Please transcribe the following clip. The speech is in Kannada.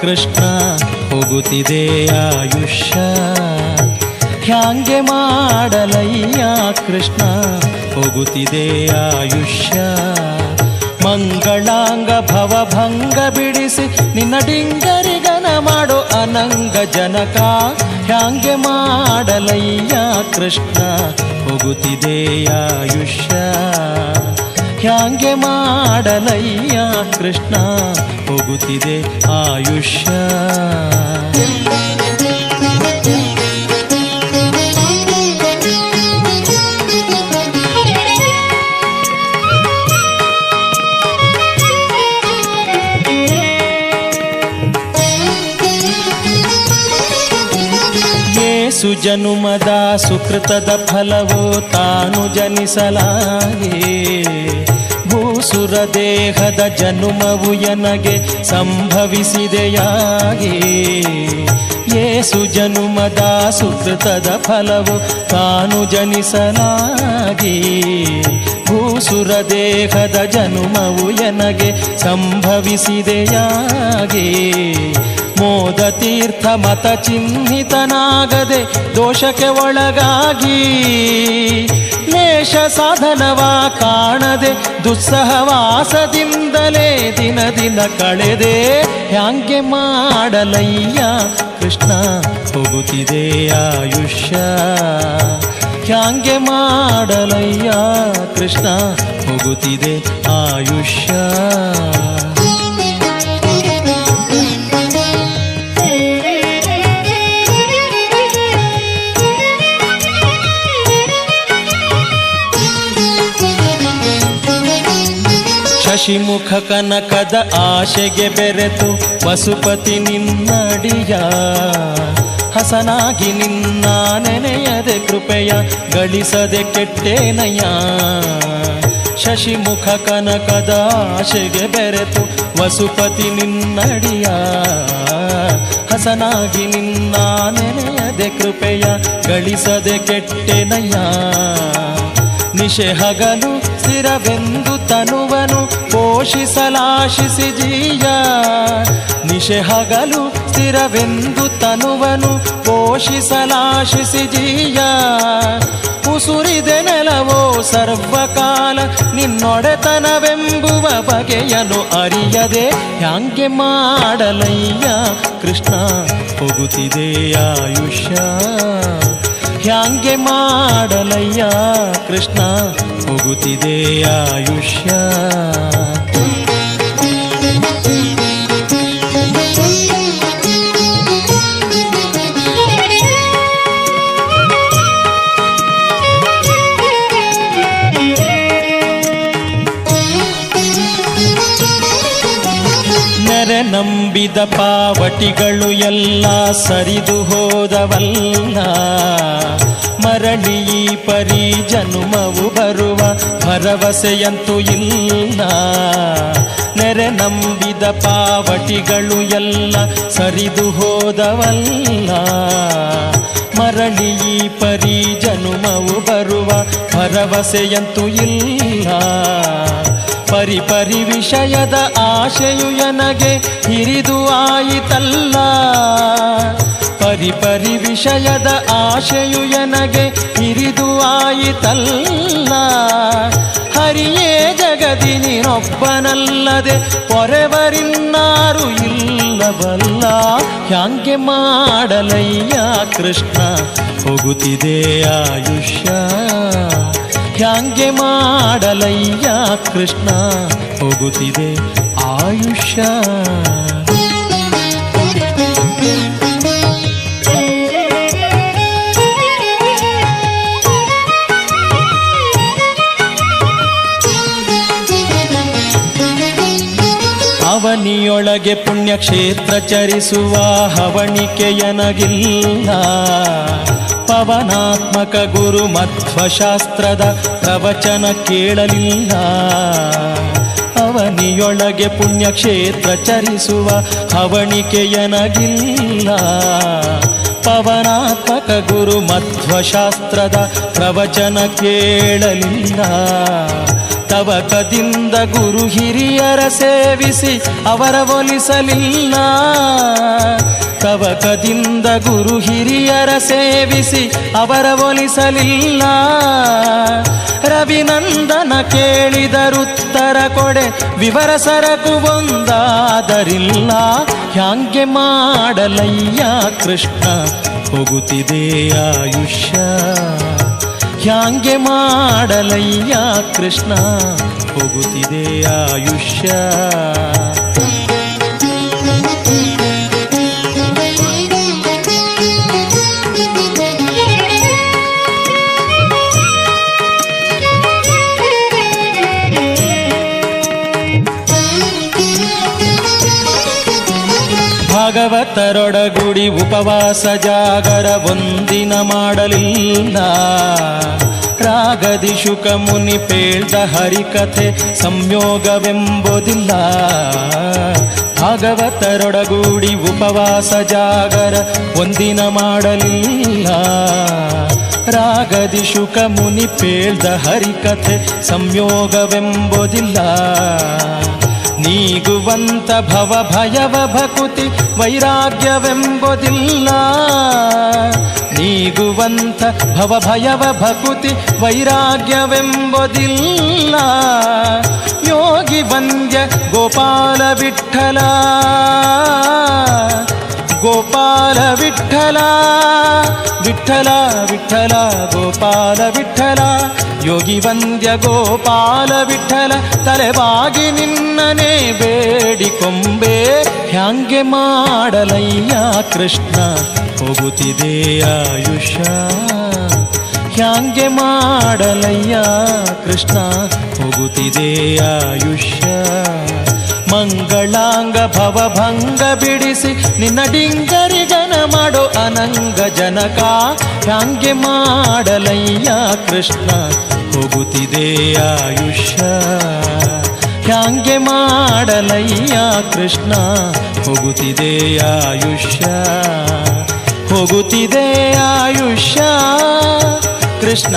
ಕೃಷ್ಣ ಹೋಗುತ್ತಿದೆ ಆಯುಷ್ಯ. ಹ್ಯಾಂಗೆ ಮಾಡಲಯ್ಯ ಕೃಷ್ಣ ಹೋಗುತ್ತಿದೆ ಆಯುಷ್ಯ. ಮಂಗಳಾಂಗ ಭವಭಂಗ ಬಿಡಿಸಿ ನಿನ್ನ ಡಿಂಗರಿಗನ ಮಾಡೋ ಅನಂಗ ಜನಕ ಹ್ಯಾಂಗೆ ಮಾಡಲಯ್ಯ ಕೃಷ್ಣ ಹೋಗುತ್ತಿದೆ ಆಯುಷ್ಯ. ಹ್ಯಾಂಗೆ ಮಾಡಲಯ್ಯ ಕೃಷ್ಣ ಹೋಗುತ್ತಿದೆ ಆಯುಷ್ಯ. ಜನುಮದ ಸುಕೃತದ ಫಲವು ತಾನು ಜನಿಸಲಾಗೆ. ಭೂಸುರ ದೇಹದ ಜನುಮವು ಎನಗೆ ಸಂಭವಿಸಿದೆಯಾಗಿ. ಏಸು ಜನುಮದ ಸುಕೃತದ ಫಲವು ತಾನು ಜನಿಸಲಾಗಿ. ಭೂಸುರ ದೇಹದ ಜನುಮವು ಎನಗೆ ಸಂಭವಿಸಿದೆಯಾಗಿ. ಮೋದ ತೀರ್ಥ ಮತ ಚಿಹ್ನಿತನಾಗದೆ ದೋಷಕ್ಕೆ ಒಳಗಾಗಿ. ಲೇಷ ಸಾಧನವ ಕಾಣದೆ ದುಸ್ಸಹವಾಸದಿಂದಲೇ ದಿನ ದಿನ ಕಳೆದೆ. ಹ್ಯಾಂಗೆ ಮಾಡಲಯ್ಯ ಕೃಷ್ಣ, ಹೋಗುತ್ತಿದೆ ಆಯುಷ್ಯ. ಹ್ಯಾಂಗೆ ಮಾಡಲಯ್ಯ ಕೃಷ್ಣ, ಹೋಗುತ್ತಿದೆ ಆಯುಷ್ಯ. ಶಶಿಮುಖ ಕನಕದ ಆಶೆಗೆ ಬೆರೆತು ವಸುಪತಿ ನಿನ್ನಡಿಯ. ಹಸನಾಗಿ ನಿನ್ನ ನೆನೆಯದೆ ಕೃಪೆಯ ಗಳಿಸದೆ ಕೆಟ್ಟೇನಯ್ಯ. ಶಶಿಮುಖ ಕನಕದ ಆಶೆಗೆ ಬೆರೆತು ವಸುಪತಿ ನಿನ್ನಡಿಯ. ಹಸನಾಗಿ ನಿನ್ನ ನೆನೆಯದೆ ಕೃಪೆಯ ಗಳಿಸದೆ ಕೆಟ್ಟೆನಯ್ಯ. ನಿಶೆ ಹಗಲು ಸ್ಥಿರವೆಂದು ತನುವನು ಪೋಷಿಸಲಾಶಿಸಿ ಜೀಯ. ನಿಶೆ ಹಗಲು ಸ್ಥಿರವೆಂದು ತನುವನು ಪೋಷಿಸಲಾಶಿಸಿ ಜೀಯ. ಉಸುರಿದೆ ನೆಲವೋ ಸರ್ವಕಾಲ ನಿನ್ನೊಡೆತನವೆಂಬುವ ಬಗೆಯನು ಅರಿಯದೆ ಹ್ಯಾಂಗೆ ಮಾಡಲಯ್ಯ ಕೃಷ್ಣ. ಹೋಗುತ್ತಿದೆ ಆಯುಷ್ಯ. ಹ್ಯಾಂಗೆ ಮಾಡಲಯ್ಯ ಕೃಷ್ಣ ಹೋಗುತ್ತಿದೆ ಆಯುಷ್ಯ. ನೆರೆ ನಂಬಿದ ಪಾವಟಿಗಳು ಎಲ್ಲ ಸರಿದು ಹೋದವಲ್ಲ. ಮರಳಿ ಪರಿ ಜನುಮವು ಬರುವ ಭರವಸೆಯಂತೂ ಇಲ್ಲ. ನೆರೆ ನಂಬಿದ ಪಾವಟಿಗಳು ಎಲ್ಲ ಸರಿದು ಹೋದವಲ್ಲ. ಮರಳಿ ಪರಿ ಜನುಮವು ಬರುವ ಭರವಸೆಯಂತೂ ಇಲ್ಲ. ಪರಿ ಪರಿ ವಿಷಯದ ಆಶೆಯು ಎನಗೆ ಹಿರಿದು ಆಯಿತಲ್ಲ. ಪರಿ ಪರಿ ವಿಷಯದ ಆಶೆಯು ಎನಗೆ ಹಿರಿದು ಆಯಿತಲ್ಲ. ಹರಿಯೇ ಜಗದಿ ನೀನೊಬ್ಬನಲ್ಲದೆ ಪೊರೆವರಿನ್ನಾರು ಇಲ್ಲವಲ್ಲ. ಹ್ಯಾಂಗೆ ಮಾಡಲಯ್ಯ ಕೃಷ್ಣ, ಹೋಗುತ್ತಿದೆ ಆಯುಷ್ಯ. ಹ್ಯಾಂಗೆ ಮಾಡಲಯ್ಯ ಕೃಷ್ಣ ಹೋಗುತ್ತಿದೆ ಆಯುಷ್ಯ. ಅವನಿಯೊಳಗೆ ಪುಣ್ಯಕ್ಷೇತ್ರ ಚರಿಸುವ ಹವಣಿಕೆಯನಗಿಲ್ಲ ಪವನಾತ್ಮಕ ಗುರು ಮಧ್ವಶಾಸ್ತ್ರದ ಪ್ರವಚನ ಕೇಳಲಿಲ್ಲ. ಅವನಿಯೊಳಗೆ ಪುಣ್ಯಕ್ಷೇತ್ರ ಚರಿಸುವ ಹವಣಿಕೆಯನಗಿಲ್ಲ ಪವನಾತ್ಮಕ ಗುರು ಮಧ್ವಶಾಸ್ತ್ರದ ಪ್ರವಚನ ಕೇಳಲಿಲ್ಲ. ತವಕದಿಂದ ಗುರು ಹಿರಿಯರ ಸೇವಿಸಿ ಅವರ ಒಲಿಸಲಿಲ್ಲ. ತವಕದಿಂದ ಗುರು ಹಿರಿಯರ ಸೇವಿಸಿ ಅವರ ಒಲಿಸಲಿಲ್ಲ. ರವಿನಂದನ ಕೇಳಿದರುತ್ತರ ಕೊಡೆ ವಿವರ ಸರಕು ಒಂದಾದರಿಲ್ಲ. ಹ್ಯಾಂಗೆ ಮಾಡಲಯ್ಯ ಕೃಷ್ಣ, ಹೋಗುತ್ತಿದೆ ಆಯುಷ್ಯ. ಹ್ಯಾಂಗೆ ಮಾಡಲಯ್ಯ ಕೃಷ್ಣ, ಹೋಗುತ್ತಿದೆ ಆಯುಷ್ಯ. ಭಾಗವತರೊಡಗುಡಿ ಉಪವಾಸ ಜಾಗರ ಒಂದಿನ ಮಾಡಲಿಲ್ಲ. ರಾಗದಿ ಶುಕ ಮುನಿ ಪೇಳ್ದ ಹರಿಕಥೆ ಸಂಯೋಗವೆಂಬುದಿಲ್ಲ. ಭಾಗವತರೊಡಗೂಡಿ ಉಪವಾಸ ಜಾಗರ ಒಂದಿನ ಮಾಡಲಿಲ್ಲ. ರಾಗದಿ ಶುಕ ಮುನಿ ಪೇಳ್ದ ಹರಿಕಥೆ ಸಂಯೋಗವೆಂಬುದಿಲ್ಲ. ನೀಗುವಂತ ಭವ ಭಯವ ಭಕುತಿ ವೈರಾಗ್ಯವೆಂಬುದಿಲ್ಲ. ನೀಗುವಂತ ಭವ ಭಯವ ಭಕುತಿ ವೈರಾಗ್ಯವೆಂಬುದಿಲ್ಲ. ಯೋಗಿ ವಂದ್ಯ ಗೋಪಾಲ ವಿಠಲ. ಗೋಪಾಲ ವಿಠಲ. ವಿಠಲ ವಿಠಲ ಗೋಪಾಲ ವಿಠಲ ಯೋಗಿ ವಂದ್ಯ ಗೋಪಾಲ ವಿಠಲ ತಲೆಬಾಗಿ ನಿನ್ನನೆ ಬೇಡಿಕೊಂಬೆ ಹ್ಯಾಂಗೆ ಮಾಡಲಯ್ಯ ಕೃಷ್ಣ, ಹೋಗುತ್ತಿದೆ ಆಯುಷ ಹ್ಯಾಂಗೆ ಮಾಡಲಯ್ಯ ಕೃಷ್ಣ, ಹೋಗುತ್ತಿದೆ ಆಯುಷ ಮಂಗಳಾಂಗ ಭವಭಂಗ ಬಿಡಿಸಿ ನಿನ್ನ ಡಿಂಗರಿಗನ ಮಾಡೋ ಜನಕ ಹ್ಯಾಂಗೆ ಮಾಡಲಯ್ಯ ಕೃಷ್ಣ? ಹೋಗುತ್ತಿದೆ ಆಯುಷ್ಯ. ಹ್ಯಾಂಗೆ ಮಾಡಲಯ್ಯ ಕೃಷ್ಣ? ಹೋಗುತ್ತಿದೆ ಆಯುಷ್ಯ. ಹೋಗುತ್ತಿದೆ ಆಯುಷ್ಯ. ಕೃಷ್ಣ